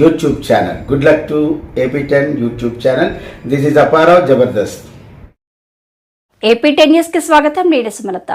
YouTube channel good luck to AP ten YouTube channel this is Aparao Jabardasth AP ten న్యూస్కి స్వాగతం. నేను సుమలత.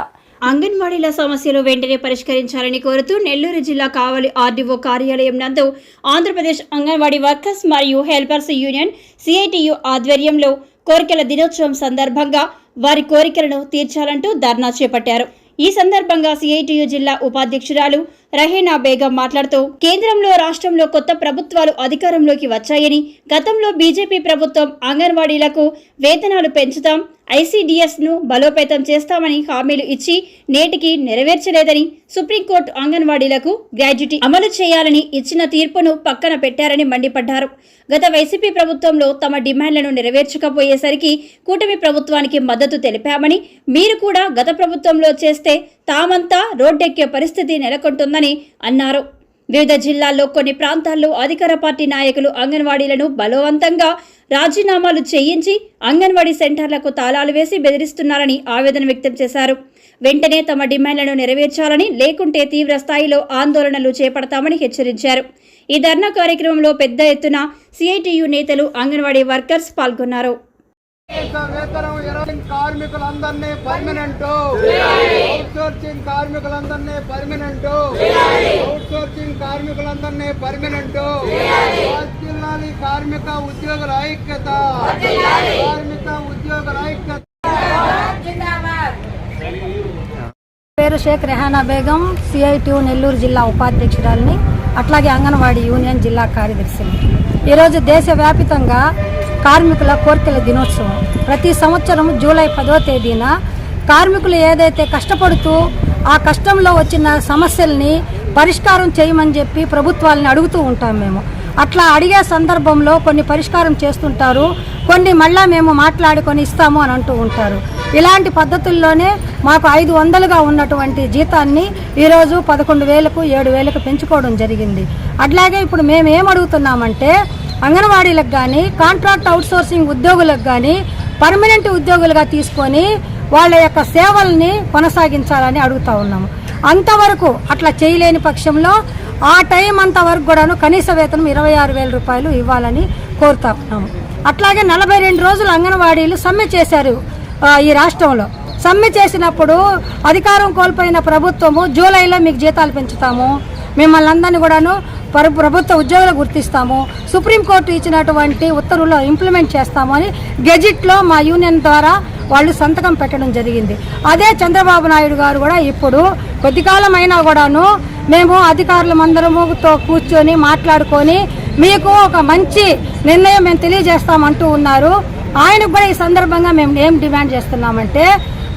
అంగన్వాడీల సమస్యలు వెంటనే పరిష్కరించాలని కోరుతూ నెల్లూరు జిల్లా కావలి ఆర్డీఓ కార్యాలయం నందు ఆంధ్రప్రదేశ్ అంగన్వాడీ వర్కర్స్ మరియు హెల్పర్స్ యూనియన్ సిఐటియు ఆధ్వర్యంలో కోరికల దినోత్సవం సందర్భంగా వారి కోరికలను తీర్చాలంటూ ధర్నా చేపట్టారు. ఈ సందర్భంగా సిఐటియు జిల్లా ఉపాధ్యక్షురాలు రహీనా బేగం మాట్లాడుతూ కేంద్రంలో రాష్ట్రంలో కొత్త ప్రభుత్వాలు అధికారంలోకి వచ్చాయని గతంలో బీజేపీ ప్రభుత్వం అంగన్వాడీలకు వేతనాలు పెంచుతాం ఐసీడీఎస్ను బలోపేతం చేస్తామని హామీలు ఇచ్చి నేటికి నెరవేర్చలేదని సుప్రీంకోర్టు అంగన్వాడీలకు గ్రాడ్యుటీ అమలు చేయాలని ఇచ్చిన తీర్పును పక్కన పెట్టారని మండిపడ్డారు. గత వైసీపీ ప్రభుత్వంలో తమ డిమాండ్లను నెరవేర్చకపోయేసరికి కూటమి ప్రభుత్వానికి మద్దతు తెలిపామని మీరు కూడా గత ప్రభుత్వంలో చేస్తే తామంతా రోడ్డెక్కే పరిస్థితి నెలకొంటుందని అన్నారు. వివిధ జిల్లాల్లో కొన్ని ప్రాంతాల్లో అధికార పార్టీ నాయకులు అంగన్వాడీలను బలవంతంగా రాజీనామాలు చేయించి అంగన్వాడీ సెంటర్లకు తాళాలు వేసి బెదిరిస్తున్నారని ఆవేదన వ్యక్తం చేశారు. వెంటనే తమ డిమాండ్లను నెరవేర్చాలని లేకుంటే తీవ్ర స్థాయిలో ఆందోళనలు చేపడతామని హెచ్చరించారు. ఈ ధర్నా కార్యక్రమంలో పెద్ద ఎత్తున సిఐటియు నేతలు అంగన్వాడీ వర్కర్స్ పాల్గొన్నారు. వేతనం ఇరవై కార్మికులందరినీ పర్మనెంట్ అవుట్సోర్సింగ్ కార్మికులందరినీ పర్మనెంట్ అవుట్సోర్సింగ్ కార్మికులందరినీ పర్మనెంట్ జిల్లాలి కార్మిక ఉద్యోగుల ఐక్యత. కార్మిక ఉద్యోగుల ఐక్యత. పేరు షేక్ రెహానా బేగం సిఐటి నెల్లూరు జిల్లా ఉపాధ్యక్షురాలని అట్లాగే అంగన్వాడీ యూనియన్ జిల్లా కార్యదర్శిని. ఈరోజు దేశవ్యాపితంగా కార్మికుల కోరికల దినోత్సవం. ప్రతి సంవత్సరం జూలై పదో తేదీన కార్మికులు ఏదైతే కష్టపడుతూ ఆ కష్టంలో వచ్చిన సమస్యల్ని పరిష్కారం చేయమని చెప్పి ప్రభుత్వాలని అడుగుతూ ఉంటాం మేము. అట్లా అడిగే సందర్భంలో కొన్ని పరిష్కారం చేస్తుంటారు. కొన్ని మళ్ళా మేము మాట్లాడుకొని ఇస్తాము అని అంటూ ఉంటారు. ఇలాంటి పద్ధతుల్లోనే మాకు ఐదు వందలుగా ఉన్నటువంటి జీతాన్ని ఈరోజు పదకొండు వేలకు ఏడు వేలకు పెంచుకోవడం జరిగింది. అట్లాగే ఇప్పుడు మేము ఏమడుగుతున్నామంటే అంగన్వాడీలకు కానీ కాంట్రాక్ట్ అవుట్సోర్సింగ్ ఉద్యోగులకు కానీ పర్మనెంట్ ఉద్యోగులుగా తీసుకొని వాళ్ళ యొక్క సేవల్ని కొనసాగించాలని అడుగుతా ఉన్నాము. అంతవరకు అట్లా చేయలేని పక్షంలో ఆ టైం అంతవరకు కూడాను కనీస వేతనం ఇరవై ఆరు వేల రూపాయలు ఇవ్వాలని కోరుతా ఉన్నాము. అట్లాగే నలభై రెండు రోజులు అంగన్వాడీలు సమ్మె చేశారు ఈ రాష్ట్రంలో. సమ్మె చేసినప్పుడు అధికారం కోల్పోయిన ప్రభుత్వము జూలైలో మీకు జీతాలు పెంచుతాము. మిమ్మల్ని అందరినీ కూడాను ప్రభుత్వ ఉద్యోగులు గుర్తిస్తాము. సుప్రీంకోర్టు ఇచ్చినటువంటి ఉత్తర్వులు ఇంప్లిమెంట్ చేస్తాము అని గెజిట్లో మా యూనియన్ ద్వారా వాళ్ళు సంతకం పెట్టడం జరిగింది. అదే చంద్రబాబు నాయుడు గారు కూడా ఇప్పుడు కొద్ది కాలమైనా కూడాను మేము అధికారులమందరముతో కూర్చొని మాట్లాడుకొని మీకు ఒక మంచి నిర్ణయం మేము తెలియజేస్తామంటూ ఉన్నారు. ఆయనకు కూడా ఈ సందర్భంగా మేము ఏం డిమాండ్ చేస్తున్నామంటే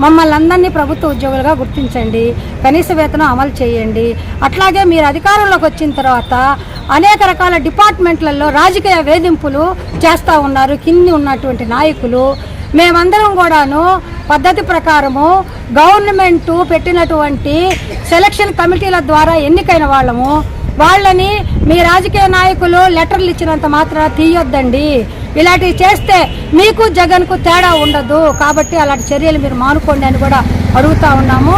మమ్మల్ని అందరినీ ప్రభుత్వ ఉద్యోగులుగా గుర్తించండి కనీస వేతనం అమలు చేయండి. అట్లాగే మీరు అధికారంలోకి వచ్చిన తర్వాత అనేక రకాల డిపార్ట్మెంట్లలో రాజకీయ వేధింపులు చేస్తూ ఉన్నారు కింది ఉన్నటువంటి నాయకులు. మేమందరం కూడాను పద్ధతి ప్రకారము గవర్నమెంట్ పెట్టినటువంటి సెలక్షన్ కమిటీల ద్వారా ఎన్నికైన వాళ్ళము. వాళ్ళని మీ రాజకీయ నాయకులు లెటర్లు ఇచ్చినంత మాత్రం తీయొద్దండి. ఇలాంటివి చేస్తే మీకు జగన్కు తేడా ఉండదు. కాబట్టి అలాంటి చర్యలు మీరు మానుకోండి అని కూడా అడుగుతా ఉన్నాము.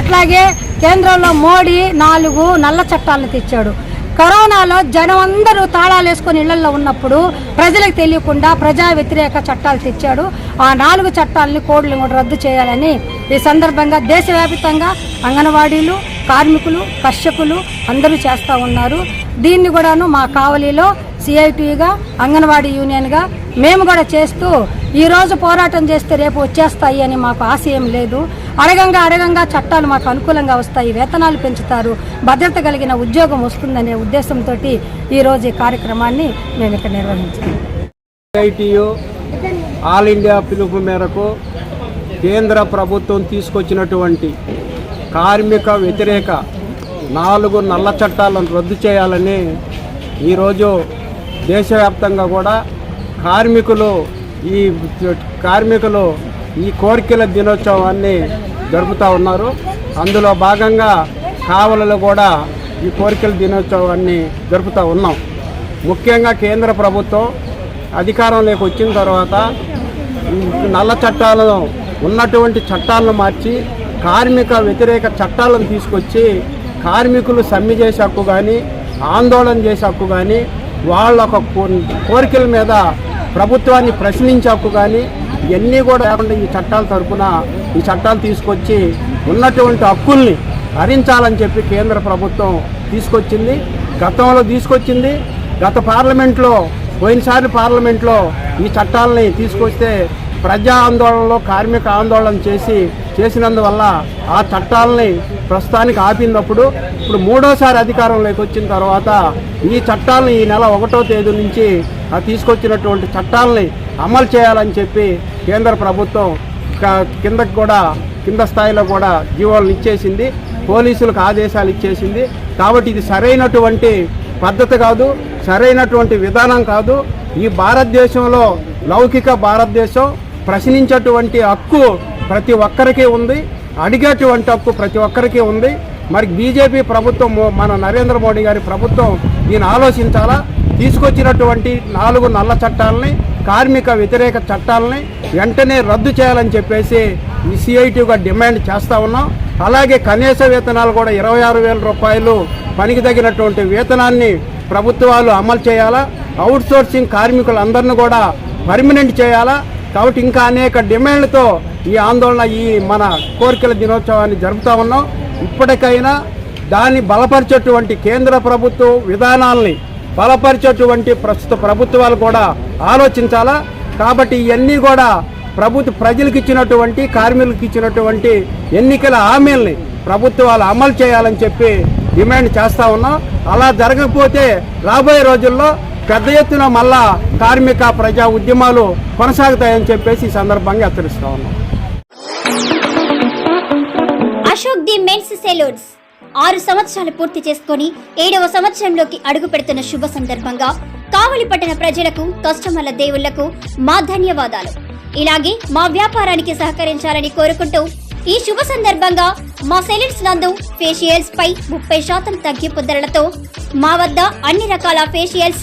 అట్లాగే కేంద్రంలో మోడీ నాలుగు నల్ల చట్టాలను తెచ్చాడు. కరోనాలో జనం అందరూ తాళాలు వేసుకొని ఇళ్ళలో ఉన్నప్పుడు ప్రజలకు తెలియకుండా ప్రజా వ్యతిరేక చట్టాలు తెచ్చాడు. ఆ నాలుగు చట్టాలని కోడ్లు కూడా రద్దు చేయాలని ఈ సందర్భంగా దేశవ్యాప్తంగా అంగన్వాడీలు కార్మికులు కర్షకులు అందరూ చేస్తూ ఉన్నారు. దీన్ని కూడాను మా కావలిలో సిఐటిగా అంగన్వాడీ యూనియన్గా మేము కూడా చేస్తూ ఈరోజు పోరాటం చేస్తే రేపు వచ్చేస్తాయి అని మాకు ఆశయం లేదు. అడగంగా అడగంగా చట్టాలు మాకు అనుకూలంగా వస్తాయి వేతనాలు పెంచుతారు భద్రత కలిగిన ఉద్యోగం వస్తుందనే ఉద్దేశంతో ఈరోజు ఈ కార్యక్రమాన్ని మేము ఇక్కడ నిర్వహించాము ఐటీయు ఆల్ ఇండియా పిలుపు మేరకు కేంద్ర ప్రభుత్వం తీసుకొచ్చినటువంటి కార్మిక వ్యతిరేక నాలుగు నల్ల చట్టాలను రద్దు చేయాలని ఈరోజు దేశవ్యాప్తంగా కూడా కార్మికులు ఈ కార్మికులు ఈ కోరికల దినోత్సవాన్ని జరుపుతూ ఉన్నారు. అందులో భాగంగా కావలలో కూడా ఈ కోరికల దినోత్సవాన్ని జరుపుతూ ఉన్నాం. ముఖ్యంగా కేంద్ర ప్రభుత్వం అధికారంలోకి వచ్చిన తర్వాత నల్ల చట్టాలను ఉన్నటువంటి చట్టాలను మార్చి కార్మిక వ్యతిరేక చట్టాలను తీసుకొచ్చి కార్మికులు సమ్మె చేసే హక్కు కానీ ఆందోళన చేసే హక్కు కానీ వాళ్ళ ఒక కోరికల మీద ప్రభుత్వాన్ని ప్రశ్నించే హక్కు కానీ ఇవన్నీ కూడా లేకుండా ఈ చట్టాల తరఫున ఈ చట్టాలు తీసుకొచ్చి ఉన్నటువంటి హక్కుల్ని హరించాలని చెప్పి కేంద్ర ప్రభుత్వం తీసుకొచ్చింది. గతంలో తీసుకొచ్చింది. గత పార్లమెంట్లో పోయినసారి పార్లమెంట్లో ఈ చట్టాలని తీసుకొస్తే ప్రజా ఆందోళనలో కార్మిక ఆందోళన చేసి చేసినందువల్ల ఆ చట్టాలని ప్రస్తుతానికి ఆపినప్పుడు ఇప్పుడు మూడోసారి అధికారంలోకి వచ్చిన తర్వాత ఈ చట్టాలని ఈ నెల ఒకటో తేదీ నుంచి తీసుకొచ్చినటువంటి చట్టాలని అమలు చేయాలని చెప్పి కేంద్ర ప్రభుత్వం క- కిందకి కూడా కింద స్థాయిలో కూడా జీవోలను ఇచ్చేసింది. పోలీసులకు ఆదేశాలు ఇచ్చేసింది. కాబట్టి ఇది సరైనటువంటి పద్ధతి కాదు సరైనటువంటి విధానం కాదు. ఈ భారతదేశంలో లౌకిక భారతదేశం ప్రశ్నించేటువంటి హక్కు ప్రతి ఒక్కరికి ఉంది. అడిగేటువంటి హక్కు ప్రతి ఒక్కరికి ఉంది. మరి బీజేపీ ప్రభుత్వం మన నరేంద్ర మోడీ గారి ప్రభుత్వం దీన్ని ఆలోచించాలా? తీసుకొచ్చినటువంటి నాలుగు నల్ల చట్టాలని కార్మిక వ్యతిరేక చట్టాలని వెంటనే రద్దు చేయాలని చెప్పేసి ఈ సిఐటిగా డిమాండ్ చేస్తూ ఉన్నాం. అలాగే కనీస వేతనాలు కూడా ఇరవై ఆరు వేల రూపాయలు పనికి తగినటువంటి వేతనాన్ని ప్రభుత్వాలు అమలు చేయాలా? అవుట్ సోర్సింగ్ కార్మికులందరినీ కూడా పర్మనెంట్ చేయాలా? కాబట్టి ఇంకా అనేక డిమాండ్లతో ఈ ఆందోళన ఈ మన కోరికల దినోత్సవాన్ని జరుపుతా ఉన్నాం. ఇప్పటికైనా దాన్ని బలపరిచేటువంటి కేంద్ర ప్రభుత్వ విధానాల్ని బలపరిచేటువంటి ప్రస్తుత ప్రభుత్వాలు కూడా ఆలోచించాలా? కాబట్టి ఇవన్నీ కూడా ప్రభుత్వ ప్రజలకు ఇచ్చినటువంటి కార్మికులకు ఇచ్చినటువంటి ఎన్నికల హామీల్ని ప్రభుత్వాలు అమలు చేయాలని చెప్పి డిమాండ్ చేస్తా ఉన్నాం. అలా జరగకపోతే రాబోయే రోజుల్లో పెద్ద ఎత్తున మళ్ళా కార్మిక ప్రజా ఉద్యమాలు కొనసాగుతాయని చెప్పేసి ఈ సందర్భంగా హెచ్చరిస్తా ఉన్నాం. Ashok the men's salons. ఆరు సంవత్సరాలు పూర్తి చేసుకొని ఏడవ సంవత్సరంలోకి అడుగు పెడుతున్న శుభ సందర్భంగా కావలి పట్టణ ప్రజలకు కస్టమర్ల దేవుళ్ళకు మా ధన్యవాదాలు. ఇలాగే మా వ్యాపారానికి సహకరించాలని కోరుకుంటూ ఈ శుభ సందర్భంగా మా సెలూన్స్ నందు ఫేషియల్స్ పై ముప్పై శాతం తగ్గింపు ధరలతో మా వద్ద అన్ని రకాల ఫేషియల్స్